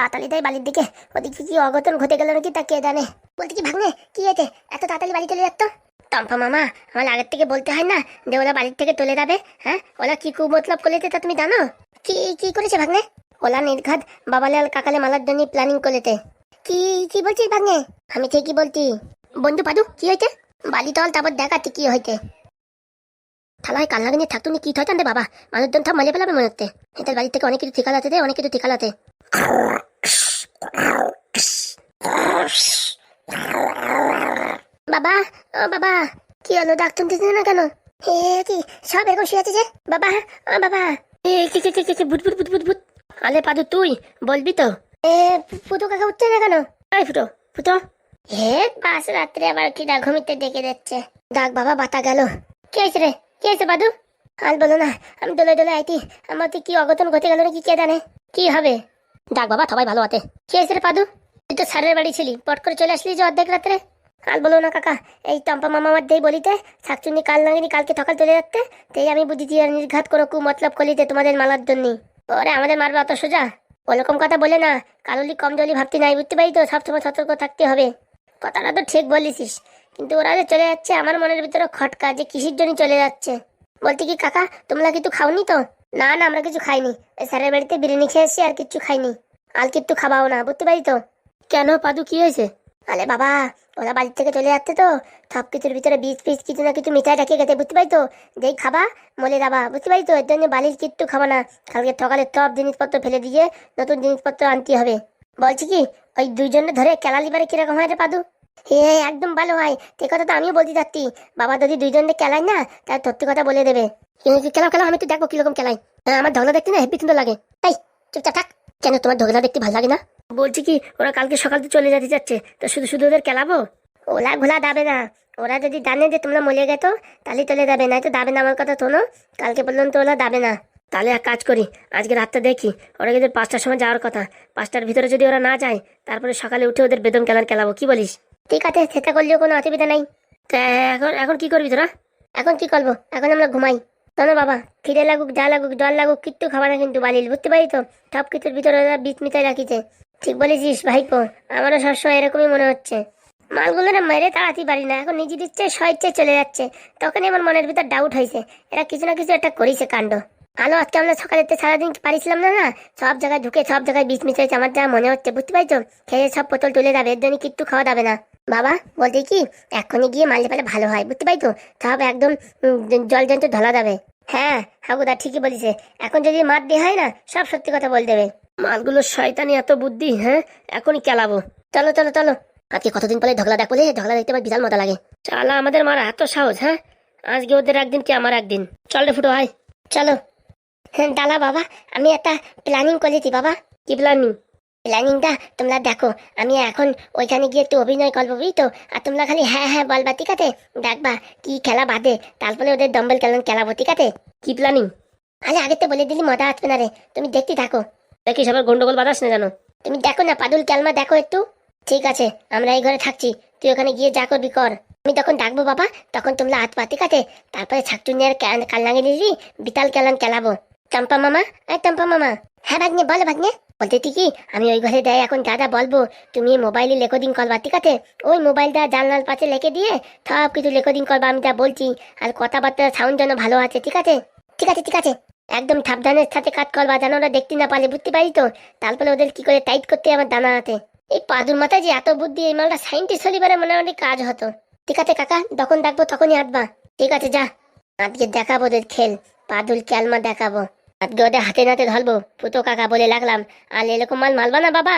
তাড়াতাড়ি দেয় বাড়ির দিকে। ওদিকে কি অঘটন ঘটে গেল নাকি তা কে জানে? বলতে কি ভাগ্নে, কি হয়েছে? এত তাড়াতাড়ি বাড়ি চলে যাচ্ছ? টম্পা মামা, আমার আগের থেকে বলতে হয় না যে ওরা বাড়ির থেকে চলে যাবে হ্যাঁ? ওরা কি কু মতলব করেছে তা তুমি জানো? কি কি করেছে ভাগ্নে? ওলা নির্ঘাত বাবালাল কাকালে মালার জন্য প্ল্যানিং করেছে। কি কি বলছিস ভাগ্নে? আমি ঠিকই বলছি। বন্ধু পাদু, কি হয়েছে? বালি তল তারপর দেখাচ্ছি কি হয়েছে। থালায় কাল লাগিয়ে থাকতো নি কি থাকতেন বাবা? মানুষজন সব মালে ফেলাবে মনে হচ্ছে। এদের বাড়ি থেকে অনেক কিছু ঠিকাল আছে অনেক কিছু ঠিকাল আছে। বাবা, ও বাবা, কি হলো, ডাক না কেন? কি, সব এরকম শুয়ে আছে যে? বাবা, ও বাবা। এ, কি কি কি কি ভূত ভূত ভূত ভূত ভূত। আলে পাদু, তুই, বলবি তো? এ, ফুটো কাকা উঠছে না কেন? ফুটো ফুটো। হে, পাঁচ রাত্রে আবার কি ডাক ঘুমিতে ডেকে যাচ্ছে ডাক বাবা, বাতা গেল। কি রে? কি হয়েছে বাদু আর বলো না, আমি দোলে দোলে আইতি। আমার কি অঘটন ঘটে গেল নাকি কে জানে? কি হবে? ডাক বাবা, সবাই ভালো আছে। কি হয়েছে রে পাদু তুই তো স্যারের বাড়ি ছিলি, পট করে চলে আসলি যে অর্ধেক রাত্রে? কাল বলো না কাকা, এই টম্পা মামা আমার দেই বলিতে শাকচুনি কাল নাগিনি কালকে সকাল চলে যাচ্ছে, তাই আমি বুদ্ধি দিয়ে নির্ঘাত করো কু মতলব কলিতে তোমাদের মালার জন্য ওরে, আমাদের মারবে অত সোজা? ওরকম কথা বলে না, কালুলি কম জলি ভাবতে নাই, বুঝতে পারি তো সবসময় সতর্ক থাকতে হবে। কথাটা তো ঠিক বলিস কিন্তু ওরা যে চলে যাচ্ছে, আমার মনের ভিতরে খটকা যে কিসের জন্য চলে যাচ্ছে। বলতে কি কাকা, তোমরা কিছু খাওনি তো? না না, আমরা কিছু খাইনি। স্যারের বাড়িতে বিরিয়ানি খেয়ে এসেছি আর কিচ্ছু খাইনি। আর কিচ্ছু খাবাও না বুঝতে পারি তো? কেন পাদু কি হয়েছে? আরে বাবা ওরা বাড়ির থেকে চলে যাচ্ছে তো। সব কিছুর ভিতরে বীজ ফিজ কিছু না কিছু মিঠাই রাখিয়ে গেছে বুঝতে পারি তো? যেই খাবা মলে যাবা বুঝতে পারি তো? এর জন্য বালির কিচ্ছু খাবা না। কালকে সকালে সব জিনিসপত্র ফেলে দিয়ে নতুন জিনিসপত্র আনতে হবে। বলছি কি ওই দুইজনে ধরে কেলালিবারে কীরকম হয় রে পাদু? হে একদম ভালো হয়। সে কথা তো আমিও বলতে যাচ্ছি। বাবা যদি দুইজনকে কেলাই না তার সত্যি কথা বলে দেবে। খেলাও খেলাও আমি তো দেখব কীরকম কেলাই হ্যাঁ, আমার ঢগলা দেখতে না হেব্বি সুন্দর লাগে। তাই চুপচাপ থাক। কেন তোমার ঢগলা দেখতে ভালো লাগে না? বলছি কি, ওরা কালকে সকালে চলে যেতে যাচ্ছে, তো শুধু শুধু ওদের কেলাবো? ওলা ঘোলা দাবে না। ওরা যদি জানে যে তোমরা মলে গেছো তাহলে চলে যাবে না তো দাবে না আমার কথা শোনো, কালকে বললাম তো ওলা দাবে না। তাহলে এক কাজ করি, আজকে রাতটা দেখি, ওরা কিন্তু পাঁচটার সময় যাওয়ার কথা। পাঁচটার ভিতরে যদি ওরা না যায়, তারপরে সকালে উঠে ওদের বেদন কেলান কেলাবো, কি বলিস? ঠিক আছে সেটা করলেও কোনো অসুবিধা নাই। তা এখন এখন কি করবি তোরা? এখন কি করব? এখন আমরা ঘুমাই। শোনো বাবা, খিদে লাগুক, যা লাগুক, জল লাগুক, কিচ্ছু খাবা না কিন্তু বালিল বুঝতে পারি তো? সব কিছুর ভিতরে ওরা বিষ মিটাই রাখিছে। ঠিক বলেছিস, ভাইপো, আমারও সবসময় এরকমই মনে হচ্ছে। মালগুলো না মেরে তাড়াতে পারি না, এখন নিজে দিচ্ছে স্বেচ্ছে চলে যাচ্ছে। তখনই আমার মনের ভিতর ডাউট হয়েছে। এরা কিছু না কিছু একটা করেছে কাণ্ড। আলো, আজকে আমরা সকালে সারাদিন পারিছিলাম না না? সব জায়গায় ঢুকে, সব জায়গায় বিষ মিশাইছে, আমার যা মনে হচ্ছে, বুঝতে পারছ খেয়ে সব বোতল তুলে যাবে, এর জন্য কিচ্ছু খাওয়া যাবে না। বাবা বলতে কি এখনই গিয়ে মারলে পেলে ভালো হয়, বুঝতে পারি তো? সব একদম জল জন্ত ঢলা যাবে হ্যাঁ হাগুদা ঠিকই বলিছে। এখন যদি মার দিয়ে হয় না, সব সত্যি কথা বল দেবে। মালগুলো শয়তানি এত বুদ্ধি হ্যাঁ? এখনই কেলাবো। চলো চলো চলো। আজকে কতদিন পরে ঢগলা বলে ঢগলা দেখতে আমার বিশাল মজা লাগে। চালা আমাদের মারা, এত সাহস হ্যাঁ? আজকে ওদের একদিন কি আমার একদিন? চল রে ফুটো হয় চলো। হ্যাঁ দালা বাবা, আমি একটা প্ল্যানিং করেছি বাবা। কি প্ল্যানিং প্ল্যানিংটা তোমরা দেখো। আমি এখন ওইখানে গিয়ে একটু অভিনয় করব বুঝি তো আর তোমরা খালি হ্যাঁ হ্যাঁ বলবা ঠিক আছে? দেখবা কি খেলা বাদে। তারপরে ওদের ডম্বল খেলান খেলাবো ঠিক আছে? কি প্ল্যানিং আরে আগে তো বলে দিলি মজা আসবে না রে। তুমি দেখতে থাকো। দেখি সবার গন্ডগোল বাদাস না জানো তুমি দেখো না পাদুল ক্যালমা দেখো একটু। ঠিক আছে আমরা এই ঘরে থাকছি। তুই ওখানে গিয়ে যা করবি কর। আমি তখন ডাকবো বাবা তখন তোমরা হাত পা ঠিক আছে? তারপরে ছাকটুনিয়ার কাল লাগিয়ে দিবি বিতাল ক্যালান খেলাবো চম্পা মামা এই চম্পা মামা। হ্যাঁ ভাগ্নে, বলো ভাগ্নে। বলতে কি, আমি ওই ঘরে দেয় এখন দাদা বলব, তুমি মোবাইলে রেকর্ডিং করবা, ঠিক আছে? ওই মোবাইলটা জানলার পাশে লেখে দিয়ে সব কিছু রেকর্ডিং করবা, আমি যা বলছি, আর কথাবার্তা সাউন্ড যেন ভালো আছে, ঠিক আছে? ঠিক আছে ঠিক আছে। একদম সাবধানের সাথে কাজ করবা, যেন ওরা দেখতে না পারে, বুঝতে পারি তো? তারপরে ওদের কি করে টাইট করতে আমার দানা আছে। এই পাদুর মাথায় যে এত বুদ্ধি, এই মালটা সাইন্টিস্ট হলে পারে মোটামুটি কাজ হতো। ঠিক আছে, কাকা, যখন ডাকবো তখনই আসবা ঠিক আছে, যা। আজকে দেখাবো ওদের খেল। পাদুল ক্যালমা দেখাবো। আজকে ওদের হাতে নাতে ধরবো। পুতো কাকা বলে লাগলাম, আর এরকম মাল মালবা না বাবা?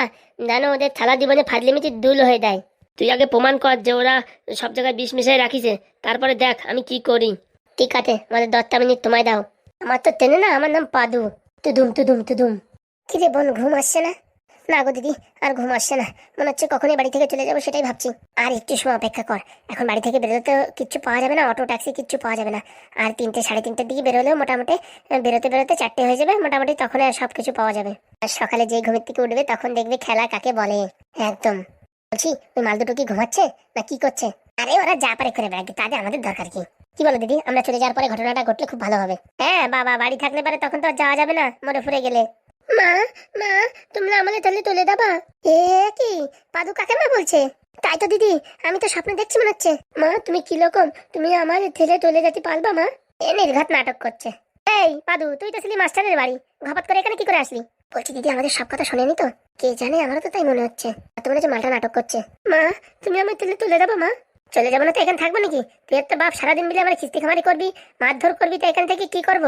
জানো, ওদের থালা জীবনে ফাটলে মিটি দুল হয়ে দেয় তুই আগে প্রমাণ কর যে ওরা সব জায়গায় বিষ মিশাই রাখিছে। তারপরে দেখ আমি কি করি। ঠিক আছে, আমাদের দশটা মিনিট তোমায় দাও। আমার তো টেনে না, আমার নাম পাদু। তুদুম তুদুম তুদুম কি রে বোন ঘুম আসছে না? না গো দিদি, আর ঘুম আসছে না। মনে হচ্ছে কখনই বাড়ি থেকে চলে যাব সেটাই ভাবছি। আর একটু সময় অপেক্ষা কর। এখন বাড়ি থেকে বেরোতে কিচ্ছু পাওয়া যাবে না, অটো, ট্যাক্সি কিচ্ছু পাওয়া যাবে না। আর তিনটে, সাড়ে তিনটের দিকে বেরোলেও মোটামুটি বেরোতে বেরোতে চারটে হয়ে যাবে, মোটামুটি তখন আর সব কিছু পাওয়া যাবে। আর সকালে যেই ঘুমের থেকে উঠবে তখন দেখবে খেলা কাকে বলে। একদম। বলছি, ওই মাল দুটো কি ঘুমাচ্ছে, না কি করছে? আরে ওরা যা পারে করে বেড়াকে, তাদের আমাদের দরকার কি? কি বলো দিদি, আমরা চলে যাওয়ার পরে ঘটনাটা ঘটলে খুব ভালো হবে। হ্যাঁ বাবা বাড়ি থাকলে পারে তখন তো যাওয়া যাবে না মরে ফুরে গেলে। মা মা, তোমরা আমাদের তাহলে তুলে দেবা এ, কি? পাদু কাকে মা বলছে? তাই তো দিদি, আমি তো স্বপ্ন দেখছি মনে হচ্ছে। মা, তুমি কি রকম? তুমি আমার ছেলে তুলে যেতে পারবা মা? এ নির্ঘাত নাটক করছে। এই, পাদু, তুই তো ছিলি মাস্টারের বাড়ি। ঘাপাত করে এখানে কি করে আসলি? বলছি, দিদি, আমাদের সব কথা শোনেনি তো? কে জানে, আমারও তো তাই মনে হচ্ছে। মনে হচ্ছে মালটা নাটক করছে। মা, তুমি আমার তুলে তুলে দেবো মা। চলে যাব না তো এখানে থাকব নাকি? তুই একটা বাপ সারাদিন মিলে আমার খিস্তি খামারি করবি, মারধর করবি, তো এখান থেকে কি করব?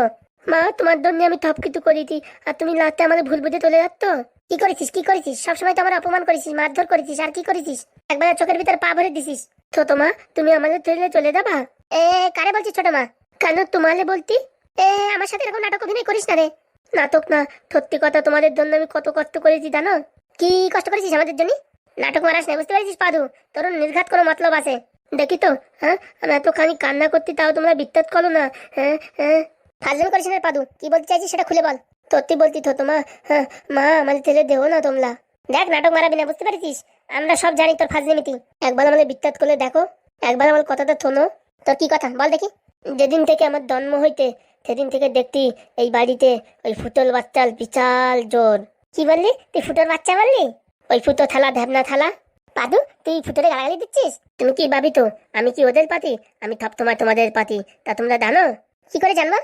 মা, তোমার জন্য আমি কিছু করেছি। আর তুমি লাতে আমাদের ভুল বুঝে চলে যাচ্ছ? কি করেছিস কি করেছিস? সবসময় তো আমার অপমান করেছিস, মারধর করেছিস। আর কি করেছিস? একবার চোখের ভিতর পা ভরে দিছিস। ছোট মা, তুমি আমাদের ছেলে চলে যাবা? এ, কারে বলছিস ছোট মা? কেন তোমালে বলতি? এ, আমার সাথে এরকম নাটক অভিনয় করিস না রে। নাটক না, সত্যি কথা তোমাদের জন্য আমি কত কষ্ট করেছি, জানো? কি কষ্ট করেছিস আমাদের জন্য? নাটক মারাস না বুঝতে পারছিস, পাদু? তোর নির্ঘাত কোনো মতলব আছে। দেখি তো হ্যাঁ? আমি এতখানি কান্না করতে তাও তোমরা বিত্তাত করো না হ্যাঁ? হ্যাঁ? ফাজলামি করিস না পাদু? কি বলতে চাইছিস সেটা খুলে বল। সত্যি বলতি তো, তোমা হ্যাঁ মা আমাদের ছেলে দেবো না তোমরা। দেখ, নাটক মারাবি না, বুঝতে পারছিস? আমরা সব জানি তোর ফাজলিমিতি একবার আমাদের বিত্তাত করলে দেখো, একবার আমার কথাটা শোনো। তোর কি কথা? বল দেখি। যেদিন থেকে আমার জন্ম হইতে, সেদিন থেকে দেখতি এই বাড়িতে ওই ফুটল বাচ্চার বিশাল জোর। কি বললি? তুই ফুটোর বাচ্চা বললি? ওই ফুটো থালা ধ্যাবনা থালা? পাদু, তুই ফুটোরে গালাগালি দিচ্ছিস? তুমি কি ভাবি তো? আমি কি ওদের পাতি? আমি থপ তোমার তোমাদের পাতি। তা তোমরা জানো? কি করে জানব?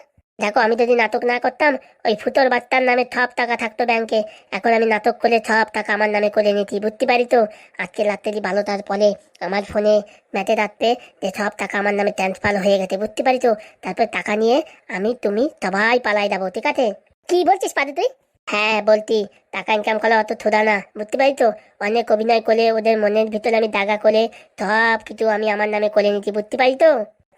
দেখো, আমি যদি নাটক না করতাম, ওই ফুটোর বাচ্চার নামে থপ টাকা থাকতো ব্যাংকে। এখন আমি নাটক করে থপ টাকা আমার নামে করে নিতি বুঝতে পারি তো? আজকে রাত্রি ভালো তার ফলে আমার ফোনে মেটে রাখতে যে সব টাকা আমার নামে ট্রান্সফার হয়ে গেছে, বুঝতে পারি তো? তারপর টাকা নিয়ে আমি, তুমি সবাই পালাই যাব, ঠিক আছে? কি বলছিস পাদু তুই? হ্যাঁ বলতি টাকা ইনকাম করা অত থোদা না, বুঝতে পারি তো? অনেক অভিনয় করে, ওদের মনের ভিতরে আমি দাগা করে সব কিছু আমি আমার নামে করে নিচ্ছি বুঝতে পারি তো?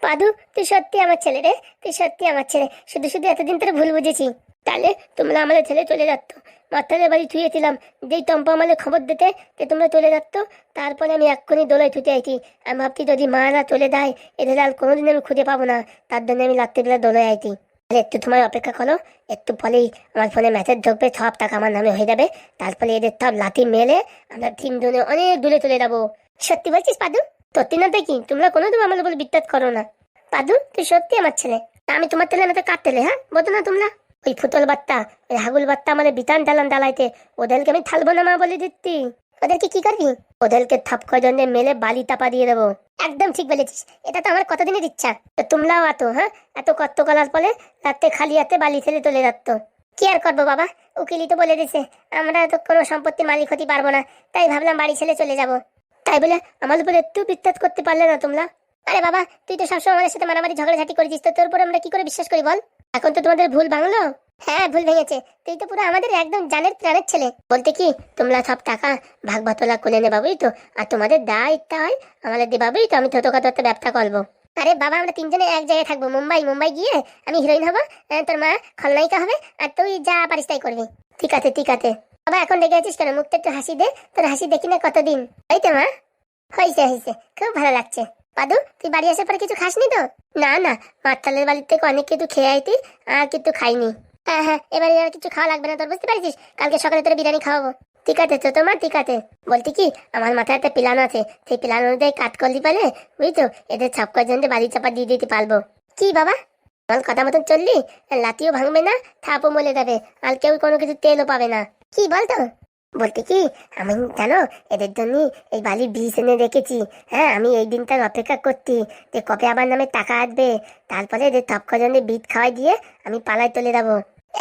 পাদু, তুই সত্যি আমার ছেলে রে, তুই সত্যি আমার ছেলে। শুধু শুধু এতদিন ধরে ভুল বুঝেছি। তাহলে তোমরা আমাদের ছেলে চলে যাচ্ছ। মাথাদের বাড়ি থুয়েছিলাম যেই টম্পা আমাদের খবর দিতে যে তোমরা চলে যাচ্ছ, তারপরে আমি এক্ষুনি দোলায় থুতে আইছি। আমি ভাবছি যদি মারা চলে যায় এদের আর কোনোদিন আমি খুঁজে পাবো না। তার জন্য আমি রাত্রিবেলা দোলায় আইছি। একটু তোমার অপেক্ষা করো। একটু ফলেই আমার ফোনে মেসেজ ঢুকবে, সব টাকা আমার নামে হয়ে যাবে। তারপরে এদের সব লাঠি মেলে, আমরা তিনজনে অনেক দূরে চলে যাব। সত্যি বলছিস পাদু? সত্যি না দেখি, তোমরা কোনোদিন আমার উপর বিত্তাত করো না। পাদু, তুই সত্যি আমার ছেলে। আমি তোমার ছেলে না ছেলে হ্যাঁ? বলো না তোমরা। ওই ফুটল বাত্তা ওই হাগুল বাত্তা আমাদের বিতান ডালান ডালাইতে ওদেরকে আমি থালবো না মা বলে দিচ্ছি। ওদেরকে কি করবি? ওদেরকে থাপ কজনে মেলে বালি তাপা দিয়ে দেবো। একদম ঠিক বলেছিস। এটা তো আমার কতদিনের ইচ্ছা। তো তোমরাও এত হ্যাঁ? এত কষ্ট করার ফলে রাত্রে খালি হাতে বালি ছেলে চলে যাচ্ছ। কি আর করব বাবা? উকিলি তো বলে দিছে, আমরা তো কোনো সম্পত্তির মালিক হতে পারব না। তাই ভাবলাম বাড়ি ছেলে চলে যাব। তাই বলে আমার উপরে একটু বিত্তাত করতে পারলে না তোমরা? আরে বাবা, তুই তো সবসময় আমাদের সাথে মারামারি ঝগড়াঝাটি করেছিস, তো তোর উপর আমরা কি করে বিশ্বাস করি বল? এখন তো তোমাদের ভুল ভাঙলো? হ্যাঁ ভুল ভেঙেছে। তুই তো পুরো আমাদের একদম জানের প্রাণের ছেলে। বলতে কি, তোমরা সব টাকা ভাগ বাতলা করে নেবা বুঝি তো, আর তোমাদের দা হয় আমাদের দেবাবই তো, আমি ছোটখাটো একটা ব্যবসা করব। আরে বাবা, আমরা তিনজনে এক জায়গায় থাকব, মুম্বাই। মুম্বাই গিয়ে আমি হিরোইন হব তোর মা খলনায়িকা হবে, আর তুই যা পারিস তাই করবি। ঠিক আছে ঠিক আছে। বাবা এখন দেখে আছিস কেন? মুখটা একটু হাসি দে। তোর হাসি দেখি না কতদিন। এই তো, মা। হয়েছে হয়েছে খুব ভালো লাগছে। পাদু, তুই বাড়ি আসার পরে কিছু খাসনি তো? না না। মাতালের বাড়ির থেকে অনেক কিছু খেয়ে আইতি, আর কিন্তু খাইনি। হ্যাঁ হ্যাঁ এবারে আর কিছু খাওয়া লাগবে না তোর, বুঝতে পারছিস? কালকে সকালে তোর বিরিয়ানি খাওয়াবো। ঠিক আছে, তো তোমার ঠিক আছে। বলতে কি, আমার মাথায় একটা প্ল্যান আছে। সেই প্ল্যান অনুযায়ী কাট করলি পারে বুঝছ? এদের ছাপ কজনকে বাড়ি চাপা দিয়ে দিতে পারব। কি বাবা? আমার কথা মতন চললি? লাতিও ভাঙবে না, থাপও মলে যাবে। আর কেউ কোনো কিছু তেলও পাবে না। কি বলতো? বলতে কি, আমি জানো এদের জন্য এই বালির বীজ এনে রেখেছি? হ্যাঁ আমি এই দিনটার অপেক্ষা করছি যে কবে আমার নামে টাকা আসবে। তারপরে এদের টপ কজনে বীজ খাওয়াই দিয়ে আমি পালাই তুলে যাব।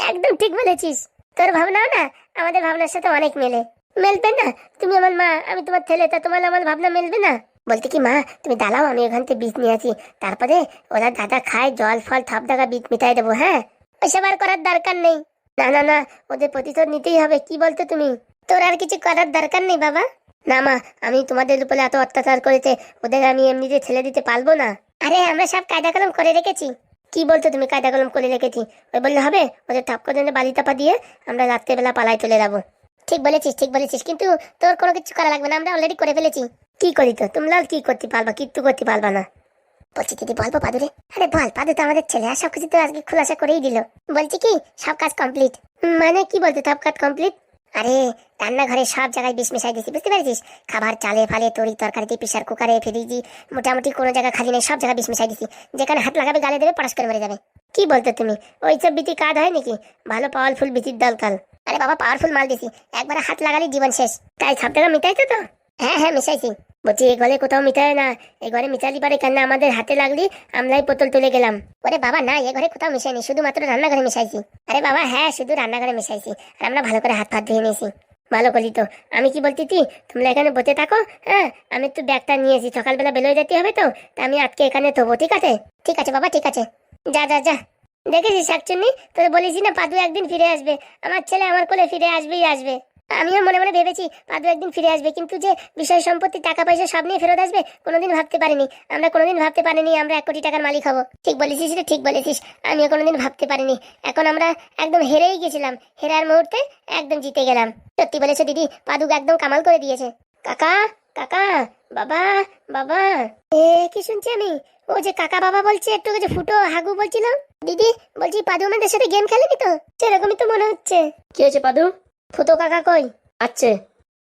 একদম ঠিক বলেছিস। তোর ভাবনাও না, আমাদের ভাবনার সাথে অনেক মেলে। মেলবে না? তুমি আমার মা, আমি তোমার ছেলে, তা তোমার আমার ভাবনা মেলবে না? বলতে কি, মা, তুমি দাঁড়াও, আমি ওখান থেকে বীজ নিয়ে আসি। তারপরে ওরা দাদা খায়, জল, ফল, থপ দাগা বীজ মিটাই দেবো হ্যাঁ? ওইসব আর করার দরকার নেই। না না না, ওদের প্রতিশোধ নিতেই হবে, কি বলতো তুমি? তোর আর কিছু করার দরকার নেই, বাবা। না, মা, আমি তোমাদের উপরে এত অত্যাচার করেছে, ওদের আমি এমনিতে ছেলে দিতে পারব না। আরে, আমরা সব কায়দা কলম করে রেখেছি। কি বলছো তুমি কায়দা কলম করে রেখেছি? ওই বললে হবে, ওদের ঠপ করে বালি চাপা দিয়ে আমরা রাত্রেবেলা পালাই চলে যাব। ঠিক বলেছিস ঠিক বলেছিস, কিন্তু তোর কোনো কিছু করা লাগবে না, আমরা অলরেডি করে ফেলেছি। কি করি তো? তোমরা কি করতে পারবা, কিচ্ছু করতে পারবা না। বলছি, দিদি বলব পাদুরে আরে বল পাদু তো আমাদের ছেলে, আর সবকিছু তো আজকে খোলাসা করেই দিল। বলছি কি, সব কাজ কমপ্লিট? মানে কি বলতে, সব কাজ কমপ্লিট? আরে, রান্নাঘরে সব জায়গায় বিষ মিশাই দিয়েছি বুঝতে পেরেছিস? খাবার চালে ফালে, তরি তরকারিতে প্রেশার কুকারে, ফ্রিজি, মোটামুটি কোনো জায়গা খালি নেই, সব জায়গায় বিষ মিশাই দিয়েছি যেখানে হাত লাগাবে, গালে দেবে পড়াশ করে মরে যাবে। কি বলতো তুমি, ওই সব বিচি কাজ হয় নাকি? ভালো পাওয়ারফুল বিচির দরকার আরে বাবা পাওয়ারফুল মাল দিছি, একবার হাত লাগালে জীবন শেষ। তাই সব টাকা মিটাইছো তো? হ্যাঁ হ্যাঁ মিশাইছি। বলছি, এ ঘরে কোথাও মিটায় না। এ ঘরে মিটালি পারে কেন আমাদের হাতে লাগলি, আমরাই বোতল তুলে গেলাম। ওরে বাবা, না, এ ঘরে কোথাও মিশাইনি শুধুমাত্র রান্নাঘরে মিশাইছি। আরে বাবা হ্যাঁ শুধু রান্নাঘরে মিশাইছি। আর আমরা ভালো করে হাত ফাত ধুয়ে নিয়েছি। ভালো করলি তো। আমি কি বলতি তুই তোমরা এখানে বসে থাকো হ্যাঁ? আমি একটু ব্যাগটা নিয়েছি সকালবেলা বেরোয় যেতে হবে তো, তা আমি আজকে এখানে থবো ঠিক আছে? ঠিক আছে বাবা, ঠিক আছে। যা যা যা। দেখেছিস শাকচুন্নি? তোর বলেছি না, পাদু একদিন ফিরে আসবে। আমার ছেলে আমার কোলে ফিরে আসবেই আসবে। আমিও মনে মনে ভেবেছি পাদু একদিন ফিরে আসবে। কিন্তু যে বিষয় সম্পত্তি টাকা পয়সা সব নিয়ে ফেরত আসবে, কোনোদিন ভাবতে পারিনি। আমরা কোনোদিন ভাবতে পারিনি আমরা এক কোটি টাকার মালিক হব। ঠিক বলেছিস রে, ঠিক বলেছিস। আমিও কোনোদিন ভাবতে পারিনি। এখন আমরা একদম হেরেই গেছিলাম। হেরার মুহূর্তে একদম জিতে গেলাম। সত্যি বলেছে দিদি, পাদুক একদম কামাল করে দিয়েছে। কাকা কাকা, বাবা বাবা। এ, কি শুনছি আমি? ও যে কাকা বাবা বলছে, একটু যে ফুটো হাগু বলছিল। দিদি, বলছি পাদু আমাদের সাথে গেম খেলেনি তো? সেরকমই তো মনে হচ্ছে। কি হয়েছে পাদু? ফুটো কাকা কই? আচ্ছে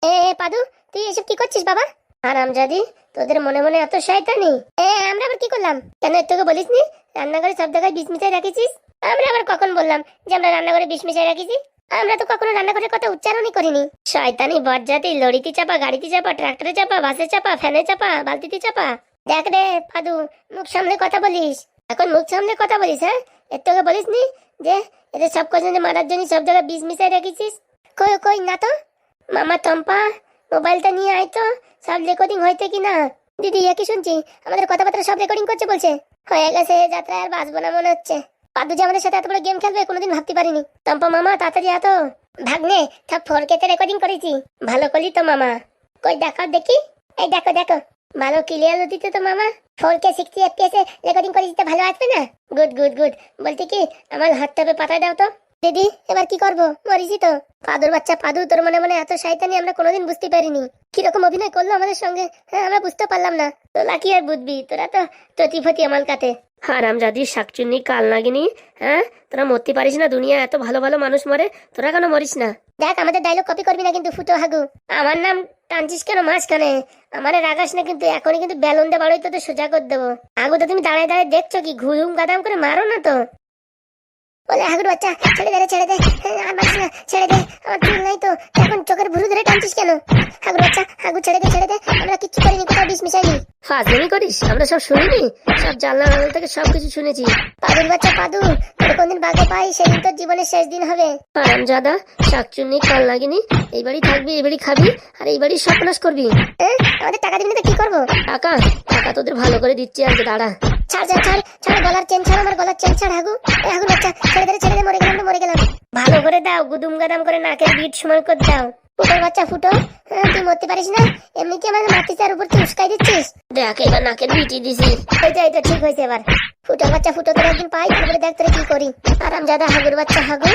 এ এ, পাদু তুই এসব কি করছিস বাবা? আর আমজাদি তোদের মনে মনে এত শয়তানি। এ আমরা আবার কি করলাম? কেন তোকে বলিস নি? রান্নাঘরে সব জায়গায় বিষ মিশাই রাখিছিস? আমরা আবার কখন বললাম যে আমরা রান্নাঘরে বিষ মিশাই রাখিছি? আমরা তো কখনো রান্নাঘরের কথা উচ্চারণই করিনি। শয়তানি বজ্জাতি লড়িতে চাপা গাড়িতে চাপা ট্রাক্টরে চাপা বাসে চাপা ফ্যানে চাপা বালতিতে চাপা। দেখ রে পাদু মুখ সামনে কথা বলিস। এখন মুখ সামনে কথা বলিস হ্যাঁ? এর তোকে বলিস নি যে এদের সব কজনে মারার জন্য সব জায়গায় বিষ মিশাই রেখেছিস? কই কই না তো? মামা টম্পা মোবাইলটা নিয়ে আয় তো, সব রেকর্ডিং হয়েছে কি না দিদি একই শুনছি? আমাদের কথাবার্তা সব রেকর্ডিং করছে বলছে। হয়ে গেছে এ যাত্রা আর বাঁচবো না মনে হচ্ছে। পাদু যে আমাদের সাথে এত বড় গেম খেলবে, কোনোদিন ভাবতে পারিনি। টম্পা মামা, তাড়াতাড়ি এত ভাগ্নে সব ফোর কেতে রেকর্ডিং করেছি। ভালো করলি তো, মামা। কই দেখাও দেখি। এই দেখো দেখো। ভালো ক্লিয়ার দিতে তো, মামা। ফোর কে সিক্সটি এফপিএস এ রেকর্ডিং করে দিতে ভালো আসবে না? গুড গুড গুড বলতে কি, আমার হাতটাপে পাঠায় দাও তো। দিদি, এবার কি করব? মরিছি তো। পাদুর বাচ্চা পাদু, তোর মনে মনে এত শয়তানি আমরা কোনোদিন বুঝতে পারিনি। কীরকম অভিনয় করল আমাদের সঙ্গে? হ্যাঁ আমরা বুঝতে পারলাম না। তোলা কি আর বুঝবি? তোরা তো চতিফতি আমার কাতে হারাম জাদি শাকচুন্নি কাল নাগিনি হ্যাঁ? তোরা মরতে পারিস না, দুনিয়া এত ভালো ভালো মানুষ মরে, তোরা কেন মরিস না? দেখ, আমাদের ডায়লগ কপি করবি না কিন্তু, ফুটো হাগু। আমার নাম টানছিস কেন মাঝখানে? আমারে রাগাস না কিন্তু, এখনই কিন্তু বেলুন দিয়ে বাড়ি তোদের সোজা করে দেবো। আগু তো তুমি দাঁড়ায় দাঁড়ায় দেখছ কি, ঘুম গাদাম করে মারো না তো? বলে হাগুর বাচ্চা ছেড়ে দে ছেড়ে দে। আর বাঁচিস না ছেড়ে দে। আমার চুল নাই তো। এখন চোখের ভুরু ধরে টানছিস কেন? হাগুর বাচ্চা হাগু ছেড়ে দে ছেড়ে দে। আমরা কিচ্ছু করিনি কোথাও বিষ মিশাইনি। ফাজলামি করিস? আমরা সব শুনিনি? সব জানলা আড়াল থেকে সব কিছু শুনেছি। পাদুর বাচ্চা পাদু তোর কোনদিন বাগে পাই সেদিন তোর জীবনের শেষ দিন হবে। হারাম জাদা শাকচুন্নি কাল নাগিনি এই বাড়ি থাকবি এই বাড়ি খাবি আর এই বাড়ির সর্বনাশ করবি। আমাদের টাকা দিবি না তো কি করব? টাকা? টাকা তোদের ভালো করে দিচ্ছি আজকে দাঁড়া। ছাড় যা ছাড় ছাড় গলার চেন ছাড় আমার গলার চেন ছাড় হাগু। হাগু বাচ্চা ছেড়ে দে ছেড়ে মরে গেলাম মরে গেলাম। ভালো করে দাও গুদুম গাদাম করে নাকের বিট সমান করে দাও। ফুটোর বাচ্চা ফুটো হ্যাঁ, তুই মরতে পারিস না। এমনি কি আমার মাটির চার উপর তুই উস্কাই দিচ্ছিস? দেখ এবার নাকের বিটি দিছি। তো তো ঠিক হয়েছে এবার। ফুটো বাচ্চা ফুটো তোর একদিন পাই তারপরে দেখ তোরা কি করি। আরাম জাদা হাগুর বাচ্চা হাগু।